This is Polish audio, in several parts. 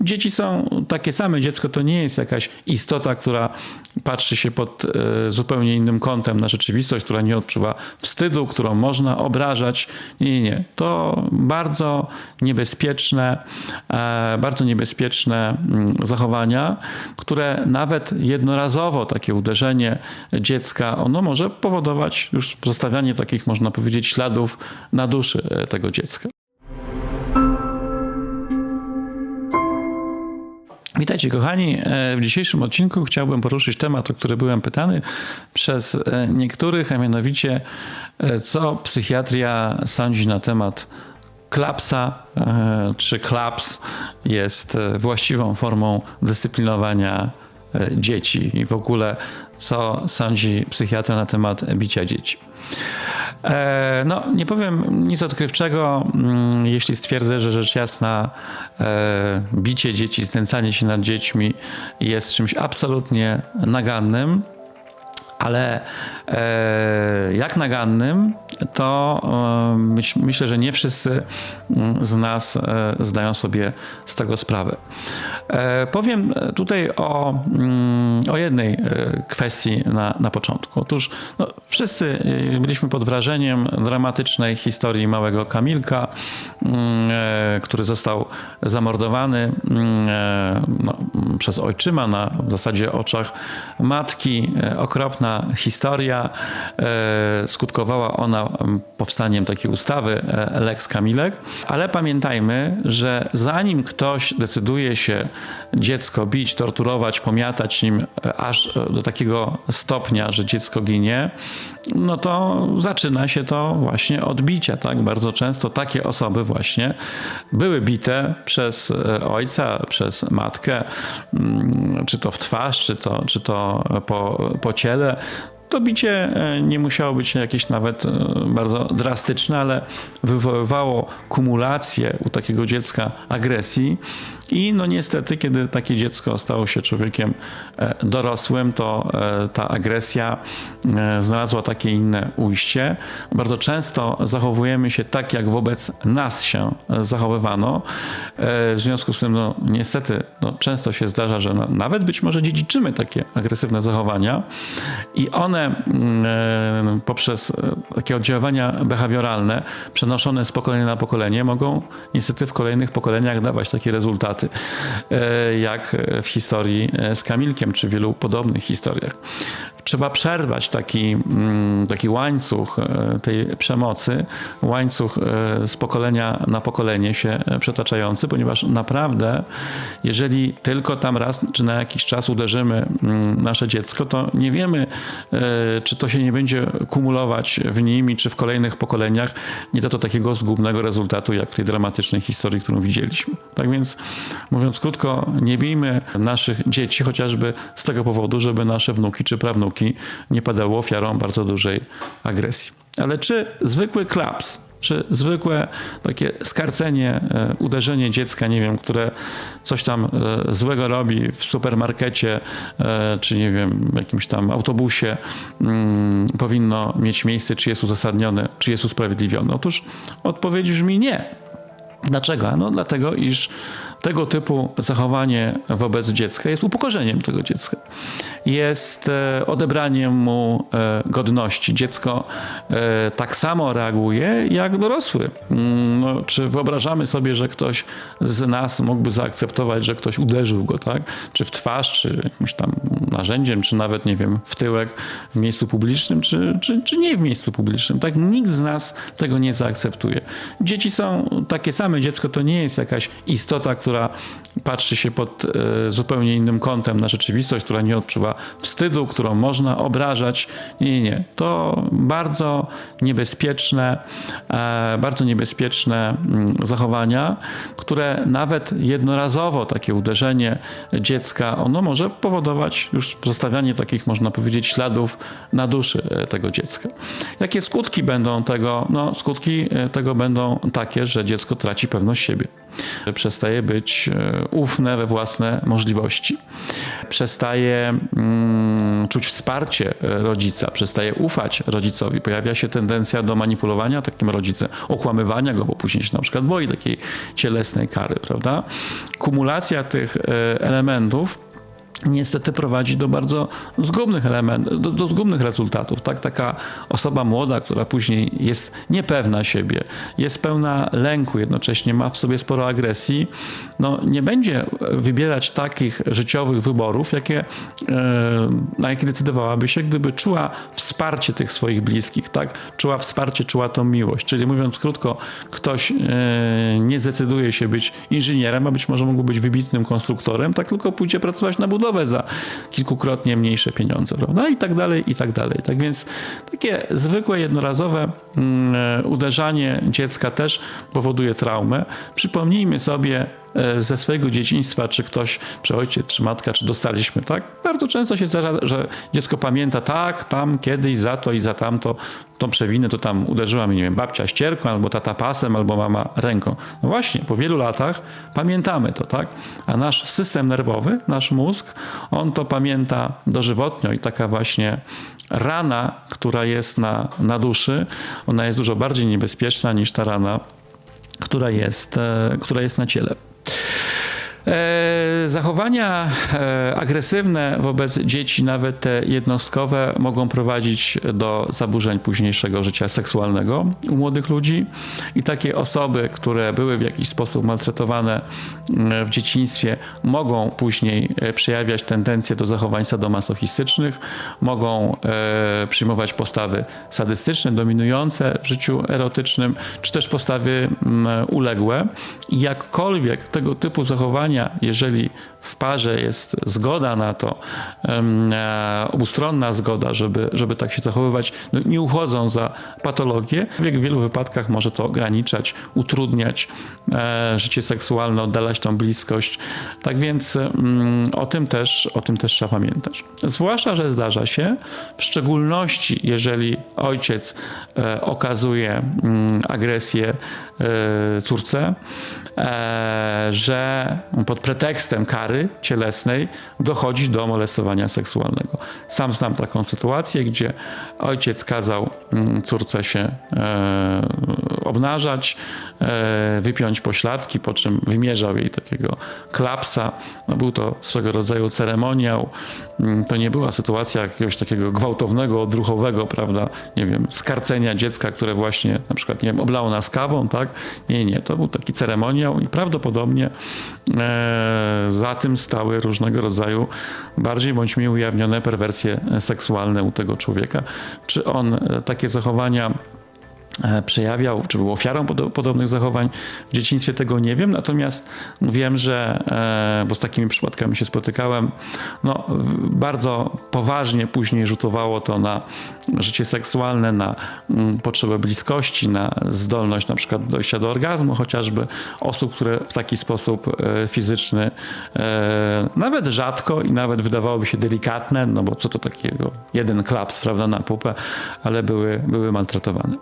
Dzieci są takie same. Dziecko to nie jest jakaś istota, która patrzy się pod e, zupełnie innym kątem na rzeczywistość, która nie odczuwa wstydu, którą można obrażać. Nie, nie, nie. To bardzo niebezpieczne, e, bardzo niebezpieczne mm, zachowania, które nawet jednorazowo takie uderzenie dziecka, ono może powodować już zostawianie takich, można powiedzieć, śladów na duszy e, tego dziecka. Witajcie kochani. E, W dzisiejszym odcinku chciałbym poruszyć temat, o który byłem pytany przez e, niektórych, a mianowicie e, co psychiatria sądzi na temat klapsa, czy klaps jest właściwą formą dyscyplinowania dzieci i w ogóle co sądzi psychiatra na temat bicia dzieci. E, No, nie powiem nic odkrywczego, mm, jeśli stwierdzę, że rzecz jasna e, bicie dzieci, znęcanie się nad dziećmi jest czymś absolutnie nagannym, ale e, jak nagannym, to e, myśl, myślę, że nie wszyscy mm, z nas e, zdają sobie z tego sprawę. E, powiem tutaj o, mm, o jednej kwestii na, na początku. Otóż no, wszyscy e, byliśmy pod wrażeniem dramatycznej historii małego Kamilka, mm, e, który został zamordowany mm, e, no, przez ojczyma na w zasadzie oczach matki. E, Okropna historia. Skutkowała ona mm, powstaniem takiej ustawy Lex Kamilek. Ale pamiętajmy, że zanim ktoś decyduje się dziecko bić, torturować, pomiatać nim aż do takiego stopnia, że dziecko ginie, no to zaczyna się to właśnie od bicia, tak? Bardzo często takie osoby właśnie były bite przez e, ojca, przez matkę, mm, czy to w twarz, czy to, czy to po, po ciele. To bicie e, nie musiało być jakieś nawet e, bardzo drastyczne, ale wywoływało kumulację u takiego dziecka agresji. I no niestety, kiedy takie dziecko stało się człowiekiem e, dorosłym, to e, ta agresja e, znalazła takie inne ujście. Bardzo często zachowujemy się tak, jak wobec nas się zachowywano. W związku z tym, no niestety, no, często się zdarza, że na- nawet być może dziedziczymy takie agresywne zachowania i one mm, poprzez takie oddziaływania behawioralne przenoszone z pokolenia na pokolenie mogą niestety w kolejnych pokoleniach dawać takie rezultaty, e, jak w historii e, z Kamilkiem, czy wielu podobnych historiach. Trzeba przerwać taki, mm, taki łańcuch e, tej przemocy, łańcuch z pokolenia na pokolenie się przetaczający, ponieważ naprawdę, jeżeli tylko tam raz czy na jakiś czas uderzymy mm, nasze dziecko, to nie wiemy, czy to się nie będzie kumulować w nim i czy w kolejnych pokoleniach nie da to takiego zgubnego rezultatu, jak w tej dramatycznej historii, którą widzieliśmy. Tak więc, mówiąc krótko, nie bijmy naszych dzieci chociażby z tego powodu, żeby nasze wnuki czy prawnuki nie padały ofiarą bardzo dużej agresji. Ale czy zwykły klaps, czy zwykłe takie skarcenie, e, uderzenie dziecka, nie wiem, które coś tam e, złego robi w supermarkecie, e, czy nie wiem, w jakimś tam autobusie, mm, powinno mieć miejsce, czy jest uzasadnione, czy jest usprawiedliwione? Otóż odpowiedź brzmi nie. Dlaczego? No dlatego, iż tego typu zachowanie wobec dziecka jest upokorzeniem tego dziecka. Jest e, odebraniem mu e, godności. Dziecko e, tak samo reaguje jak dorosły. Mm, No, czy wyobrażamy sobie, że ktoś z nas mógłby zaakceptować, że ktoś uderzył go, tak? Czy w twarz, czy jakimś tam narzędziem, czy nawet, nie wiem, w tyłek w miejscu publicznym, czy, czy, czy nie w miejscu publicznym. Tak nikt z nas tego nie zaakceptuje. Dzieci są takie same. Dziecko to nie jest jakaś istota, która patrzy się pod e, zupełnie innym kątem na rzeczywistość, która nie odczuwa wstydu, którą można obrażać. Nie, nie, nie. To bardzo niebezpieczne, e, bardzo niebezpieczne mm, zachowania, które nawet jednorazowo takie uderzenie dziecka, ono może powodować już zostawianie takich, można powiedzieć, śladów na duszy e, tego dziecka. Jakie skutki będą tego? No, skutki tego będą takie, że dziecko traci pewność siebie. Przestaje być e, ufne we własne możliwości. Przestaje mm, czuć wsparcie e, rodzica, przestaje ufać rodzicowi. Pojawia się tendencja do manipulowania takim rodzicem, okłamywania go, bo później się na przykład boi takiej cielesnej kary, prawda? Kumulacja tych e, elementów niestety prowadzi do bardzo zgubnych elementów, do, do zgubnych rezultatów. Tak, taka osoba młoda, która później jest niepewna siebie, jest pełna lęku, jednocześnie ma w sobie sporo agresji, no nie będzie wybierać takich życiowych wyborów, jakie, e, na jakie decydowałaby się, gdyby czuła wsparcie tych swoich bliskich, tak? Czuła wsparcie, czuła tą miłość. Czyli mówiąc krótko, ktoś e, nie zdecyduje się być inżynierem, a być może mógł być wybitnym konstruktorem, tak tylko pójdzie pracować na za kilkukrotnie mniejsze pieniądze, prawda? I tak dalej, i tak dalej. Tak więc takie zwykłe, jednorazowe mm, e, uderzanie dziecka też powoduje traumę. Przypomnijmy sobie ze swojego dzieciństwa, czy ktoś, czy ojciec, czy matka, czy dostaliśmy, tak? Bardzo często się zdarza, że dziecko pamięta, tak, tam kiedyś za to i za tamto, tą przewinę to tam uderzyła mnie, nie wiem, babcia ścierką, albo tata pasem, albo mama ręką. No właśnie, po wielu latach pamiętamy to, tak? A nasz system nerwowy, nasz mózg, on to pamięta dożywotnio i taka właśnie rana, która jest na, na duszy, ona jest dużo bardziej niebezpieczna niż ta rana, która jest, e, która jest na ciele. E, zachowania e, agresywne wobec dzieci, nawet te jednostkowe, mogą prowadzić do zaburzeń późniejszego życia seksualnego u młodych ludzi. I takie osoby, które były w jakiś sposób maltretowane mm, w dzieciństwie, mogą później e, przejawiać tendencje do zachowań sadomasochistycznych, mogą przyjmować postawy sadystyczne, dominujące w życiu erotycznym, czy też postawy mm, uległe. Jakkolwiek tego typu zachowania, jeżeli w parze jest zgoda na to, e, obustronna zgoda, żeby, żeby tak się zachowywać, no nie uchodzą za patologię. W wielu wypadkach może to ograniczać, utrudniać e, życie seksualne, oddalać tą bliskość. Tak więc mm, o tym też, o tym też trzeba pamiętać. Zwłaszcza, że zdarza się, w szczególności jeżeli ojciec e, okazuje mm, agresję córce, że pod pretekstem kary cielesnej dochodzi do molestowania seksualnego. Sam znam taką sytuację, gdzie ojciec kazał mm, córce się e, obnażać, e, wypiąć pośladki, po czym wymierzał jej takiego klapsa. No, był to swego rodzaju ceremoniał. Mm, to nie była sytuacja jakiegoś takiego gwałtownego, odruchowego, prawda, nie wiem, skarcenia dziecka, które właśnie na przykład, nie wiem, oblało nas kawą, tak? Nie, nie, to był taki ceremoniał i prawdopodobnie e, za tym stały różnego rodzaju bardziej bądź mniej ujawnione perwersje seksualne u tego człowieka. Czy on e, takie zachowania przejawiał, czy był ofiarą podobnych zachowań w dzieciństwie, tego nie wiem. Natomiast wiem, że, e, bo z takimi przypadkami się spotykałem, no, bardzo poważnie później rzutowało to na życie seksualne, na mm, potrzebę bliskości, na zdolność na przykład dojścia do orgazmu, chociażby osób, które w taki sposób e, fizyczny, nawet rzadko i nawet wydawałoby się delikatne, no bo co to takiego, jeden klaps, prawda, na pupę, ale były, były maltretowane.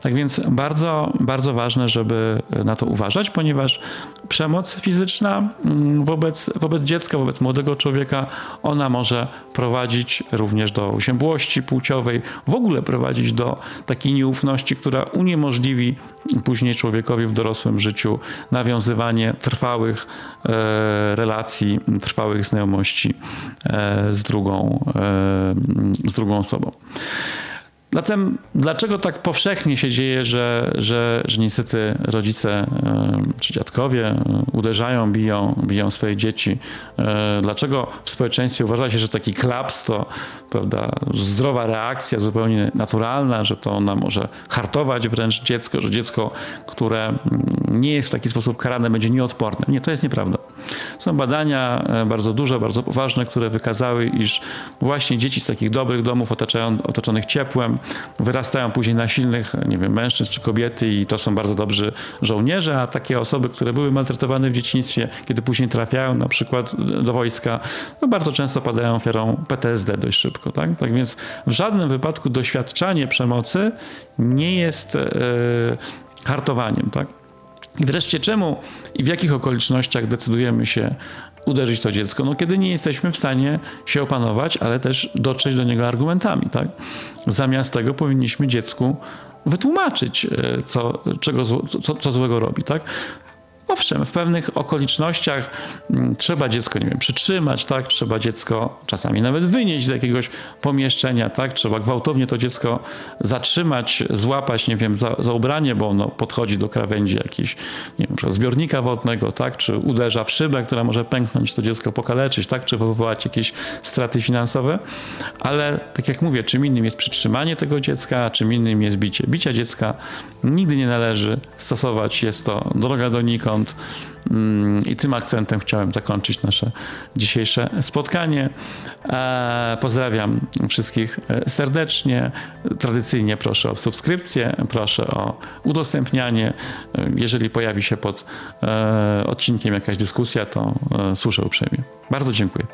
Tak więc bardzo, bardzo ważne, żeby na to uważać, ponieważ przemoc fizyczna mm, wobec, wobec dziecka, wobec młodego człowieka, ona może prowadzić również do usiębłości płciowej, w ogóle prowadzić do takiej nieufności, która uniemożliwi później człowiekowi w dorosłym życiu nawiązywanie trwałych e, relacji, trwałych znajomości e, z, drugą, e, z drugą osobą. Zatem dlaczego tak powszechnie się dzieje, że, że, że niestety rodzice czy dziadkowie uderzają, biją, biją swoje dzieci? E, dlaczego w społeczeństwie uważa się, że taki klaps to prawda, zdrowa reakcja, zupełnie naturalna, że to ona może hartować wręcz dziecko, że dziecko, które nie jest w taki sposób karane, będzie nieodporne? Nie, to jest nieprawda. Są badania e, bardzo duże, bardzo poważne, które wykazały, iż właśnie dzieci z takich dobrych domów otoczonych ciepłem wyrastają później na silnych, nie wiem, mężczyzn czy kobiety i to są bardzo dobrzy żołnierze, a takie osoby, które były maltretowane w dzieciństwie, kiedy później trafiają na przykład do wojska, no bardzo często padają ofiarą PTSD dość szybko. Tak, tak więc w żadnym wypadku doświadczanie przemocy nie jest yy, hartowaniem. Tak? I wreszcie czemu i w jakich okolicznościach decydujemy się uderzyć to dziecko? No kiedy nie jesteśmy w stanie się opanować, ale też dotrzeć do niego argumentami, tak? Zamiast tego powinniśmy dziecku wytłumaczyć, e, co, czego, co, co złego robi, tak? Owszem, w pewnych okolicznościach mm, trzeba dziecko, nie wiem, przytrzymać, tak? Trzeba dziecko czasami nawet wynieść z jakiegoś pomieszczenia, tak? Trzeba gwałtownie to dziecko zatrzymać, złapać, nie wiem, za, za ubranie, bo ono podchodzi do krawędzi jakiejś, nie wiem, zbiornika wodnego, tak? Czy uderza w szybę, która może pęknąć, to dziecko pokaleczyć, tak? Czy wywołać jakieś straty finansowe. Ale tak jak mówię, czym innym jest przytrzymanie tego dziecka, a czym innym jest bicie. Bicia dziecka nigdy nie należy stosować, jest to droga donikąd. Mm, I tym akcentem chciałem zakończyć nasze dzisiejsze spotkanie. E, Pozdrawiam wszystkich e, serdecznie. Tradycyjnie proszę o subskrypcję, proszę o udostępnianie. E, Jeżeli pojawi się pod odcinkiem jakaś dyskusja, to służę uprzejmie. Bardzo dziękuję.